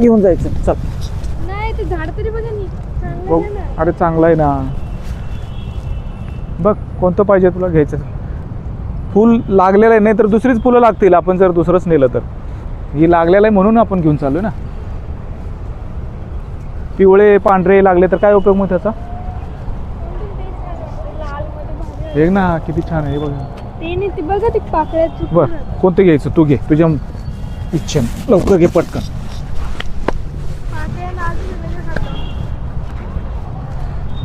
घेऊन जायचं. चल. नाही ते झाड तरी बघा नी. चांगलं बघ. आहे ना. अरे चांगला आहे ना. बघ कोणतं पाहिजे तुला घ्यायचं? फूल लागलेलं आहे नाही तर दुसरीच फुलं लागतील आपण जर दुसरंच नेलं तर. ही लागलेलं आहे म्हणून आपण घेऊन चाललो ना. पिवळे पांढरे लागले तर काय उपयोग मग त्याचा? कोणतं ते छान वाटतं, लाल मध्ये भारी हे ना किती छान आहे हे बघ. आहे. ते नाही ते बघा ते पाकळ्यात बर कोणतं घ्यायचं? तू घे तुझ्या इच्छेनं. लवकर घे पटकन पाकळ्या लाल वेगळं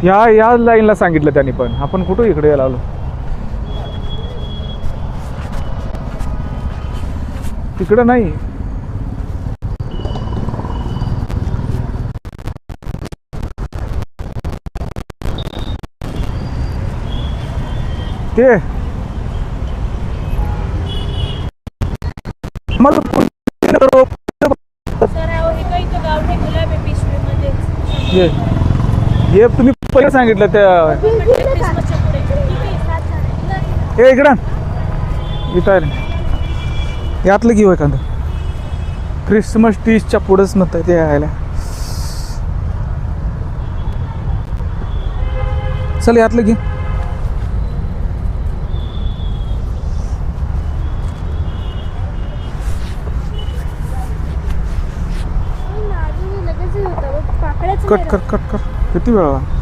ह्या या लाईनला सांगितलं त्यांनी पण. आपण कुठं इकडे यायला आलो? तिकडं नाही. ते. हे. हे तुम्ही पहिले सांगितलं त्या. हे इकडं इथं आहे रे. यातलं घेऊ एखादं. क्रिसमस ट्रीजच्या पुढंच म्हणताय ते यायला. चल यातलं घे. कट कर कट कर किती वेळा